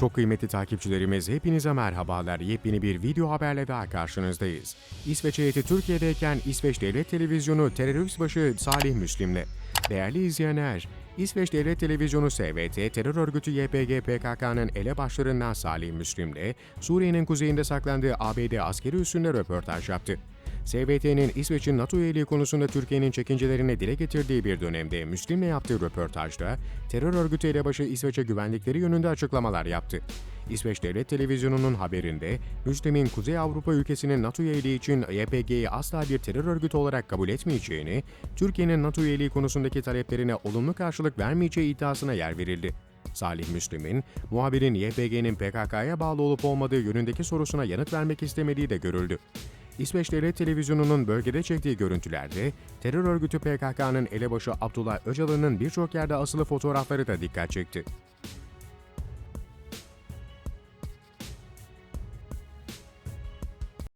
Çok kıymetli takipçilerimiz hepinize merhabalar. Yepyeni bir video haberle daha karşınızdayız. İsveç heyeti Türkiye'deyken İsveç Devlet Televizyonu terörist başı Salih Müslim'le. Değerli izleyenler, İsveç Devlet Televizyonu SVT, terör örgütü YPG PKK'nın elebaşlarından Salih Müslim'le Suriye'nin kuzeyinde saklandığı ABD askeri üssünde röportaj yaptı. SVT'nin İsveç'in NATO üyeliği konusunda Türkiye'nin çekincelerini dile getirdiği bir dönemde Müslim'le yaptığı röportajda terör örgütü elebaşı İsveç'e güvendikleri yönünde açıklamalar yaptı. İsveç Devlet Televizyonu'nun haberinde Müslim'in Kuzey Avrupa ülkesinin NATO üyeliği için YPG'yi asla bir terör örgütü olarak kabul etmeyeceğini, Türkiye'nin NATO üyeliği konusundaki taleplerine olumlu karşılık vermeyeceği iddiasına yer verildi. Salih Müslim'in, muhabirin YPG'nin PKK'ya bağlı olup olmadığı yönündeki sorusuna yanıt vermek istemediği de görüldü. İsveç Devlet Televizyonu'nun bölgede çektiği görüntülerde terör örgütü PKK'nın elebaşı Abdullah Öcalan'ın birçok yerde asılı fotoğrafları da dikkat çekti.